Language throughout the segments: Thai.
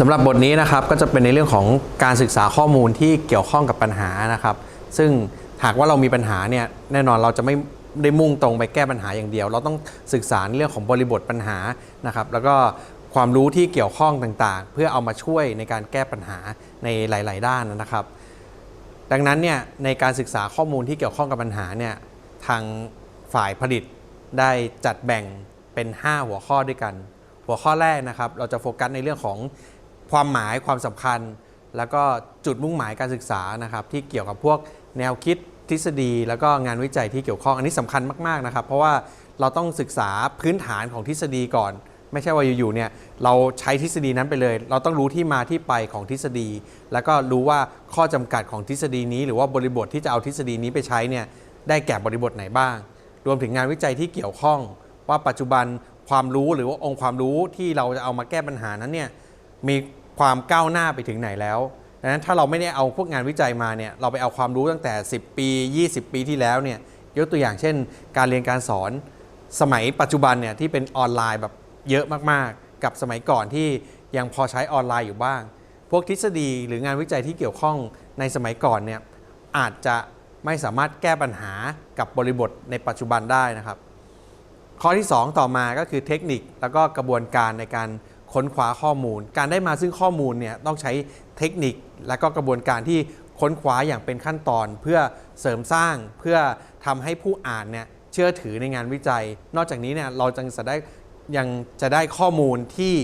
สำหรับบทนี้นะครับก็จะเป็นในเรื่องของการศึกษาข้อมูลที่เกี่ยวข้องกับปัญหานะครับ ซึ่งหากว่าเรามีปัญหาเนี่ยแน่นอนเราจะไม่ได้มุ่งตรงไปแก้ปัญหาอย่างเดียว เราต้องศึกษาในเรื่องของบริบทปัญหานะครับ แล้วก็ความรู้ที่เกี่ยวข้องต่างๆ เพื่อเอามาช่วยในการแก้ปัญหาในหลาย ๆ ด้านนะครับ ดังนั้นเนี่ยในการศึกษาข้อมูลที่เกี่ยวข้องกับปัญหาเนี่ยทางฝ่ายผลิตได้จัดแบ่งเป็น 5 หัวข้อด้วยกัน หัวข้อแรกนะครับ เราจะโฟกัสในเรื่องของ ความหมายความสำคัญ แล้วก็จุดมุ่งหมายการศึกษานะครับที่เกี่ยวกับพวกแนวคิดทฤษฎี แล้วก็งานวิจัยที่เกี่ยวข้องอันนี้สำคัญมากๆนะครับ เพราะว่าเราต้องศึกษาพื้นฐานของทฤษฎีก่อน ไม่ใช่ว่าอยู่ๆเนี่ยเราใช้ทฤษฎีนั้นไปเลย เราต้องรู้ที่มาที่ไปของทฤษฎี แล้วก็รู้ว่าข้อจำกัดของทฤษฎีนี้ หรือว่าบริบทที่จะเอาทฤษฎีนี้ไปใช้เนี่ยได้แก่บริบทไหนบ้าง รวมถึงงานวิจัยที่เกี่ยวข้อง ว่าปัจจุบันความรู้หรือว่าองค์ความรู้ที่เราจะเอามาแก้ปัญหานั้นเนี่ย มีความก้าวหน้าไปถึงไหนแล้วดังนั้นถ้าเราไม่ได้เอาพวกงานวิจัยมาเนี่ยเราไปเอาความรู้ตั้งแต่ 10 ปี 20 ปีที่แล้วเนี่ยยกตัวอย่างเช่น การเรียนการสอนสมัยปัจจุบันเนี่ยที่เป็นออนไลน์แบบเยอะมากๆ กับสมัยก่อนที่ยังพอใช้ออนไลน์อยู่บ้าง พวกทฤษฎีหรืองานวิจัยที่เกี่ยวข้องในสมัยก่อนเนี่ยอาจจะไม่สามารถแก้ปัญหากับบริบทในปัจจุบันได้นะครับ ข้อที่ 2 ต่อมาก็คือเทคนิคแล้วก็กระบวนการในการ ค้นคว้าข้อมูล การได้มาซึ่งข้อมูลเนี่ยต้องใช้เทคนิคและก็กระบวนการที่ค้นคว้าอย่างเป็นขั้นตอน เพื่อเสริมสร้างเพื่อทำให้ผู้อ่านเนี่ยเชื่อถือในงานวิจัย นอกจากนี้เนี่ยเราจึงจะได้ยังจะได้ข้อมูลที่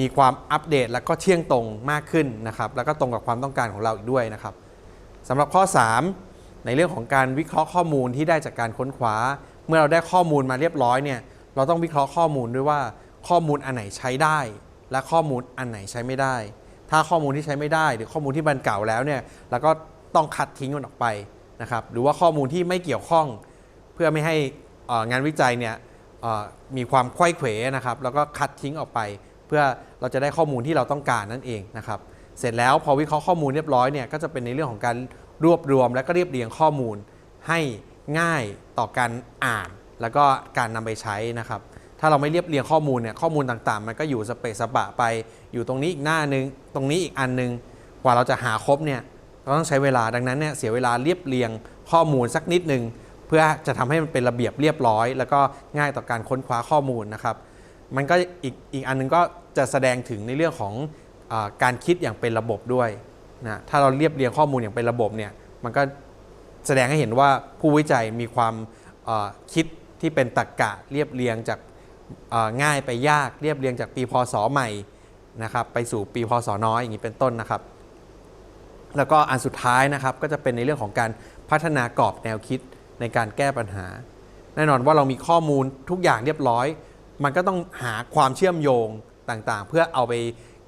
มีความอัปเดตและก็เที่ยงตรงมากขึ้นนะครับ แล้วก็ตรงกับความต้องการของเราอีกด้วยนะครับสำหรับข้อ 3 ในเรื่องของการวิเคราะห์ข้อมูลที่ได้จากการค้นคว้า เมื่อเราได้ข้อมูลมาเรียบร้อยเนี่ยเราต้องวิเคราะห์ข้อมูลด้วยว่า ข้อมูลอันไหนใช้ได้ และข้อมูลอันไหนใช้ไม่ได้ ถ้าข้อมูลที่ใช้ไม่ได้ หรือข้อมูลที่มันเก่าแล้วเนี่ยเราก็ต้องคัดทิ้งมันออกไปนะครับหรือว่าข้อมูลที่ไม่เกี่ยวข้องเพื่อไม่ให้งานวิจัยเนี่ยมีความไขว้เขวนะครับแล้วก็คัดทิ้งออกไป เพื่อเราจะได้ข้อมูลที่เราต้องการนั่นเองนะครับเสร็จแล้วพอวิเคราะห์ข้อมูลเรียบร้อยเนี่ยก็จะเป็นในเรื่องของการรวบรวม และก็เรียบเรียงข้อมูลให้ง่ายต่อการอ่าน แล้วก็การนำไปใช้นะครับ ถ้าเราไม่เรียบเรียงข้อมูลเนี่ยข้อมูลต่างๆ มันก็อยู่สเปซสปะไป อยู่ตรงนี้อีกหน้านึง ตรงนี้อีกอันนึง กว่าเราจะหาครบเนี่ยเราต้องใช้เวลาดังนั้นเนี่ยเสียเวลาเรียบเรียงข้อมูลสักนิดนึง เพื่อจะทำให้มันเป็นระเบียบเรียบร้อย แล้วก็ง่ายต่อการค้นคว้าข้อมูลนะครับมันก็อีกอีกอันนึงก็จะแสดงถึงในเรื่องของอการคิดอย่างเป็นระบบด้วยนะถ้าเราเรียบเรียงข้อมูลอย่างเป็นระบบเนี่ยมันก็แสดงให้เห็นว่าผู้วิจัยมีความคิดที่เป็นตรรกกะเรียบเรียงจาก ง่ายไปยากเรียบเรียงจากปีพศใหม่นะครับไปสู่ปีพศน้อยอย่างนี้เป็นต้นนะครับ แล้วก็อันสุดท้ายนะครับก็จะเป็นในเรื่องของการพัฒนากรอบแนวคิดในการแก้ปัญหา แน่นอนว่าเรามีข้อมูลทุกอย่างเรียบร้อย มันก็ต้องหาความเชื่อมโยงต่างๆ เพื่อเอาไป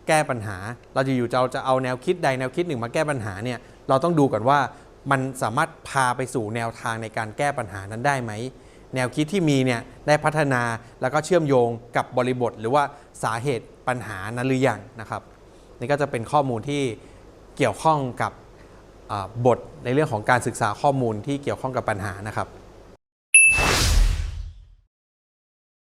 แก้ปัญหา เราจะอยู่เอาจะเอาแนวคิดใดแนวคิดหนึ่งมาแก้ปัญหาเนี่ยเราต้องดูก่อนว่ามันสามารถพาไปสู่แนวทางในการแก้ปัญหานั้นได้ไหม แนวคิดที่มีเนี่ยได้พัฒนาแล้วก็เชื่อมโยงกับบริบท หรือว่าสาเหตุปัญหานั้นหรือยังนะครับ นี่ก็จะเป็นข้อมูลที่เกี่ยวข้องกับบทในเรื่องของการศึกษาข้อมูลที่เกี่ยวข้องกับปัญหานะครับ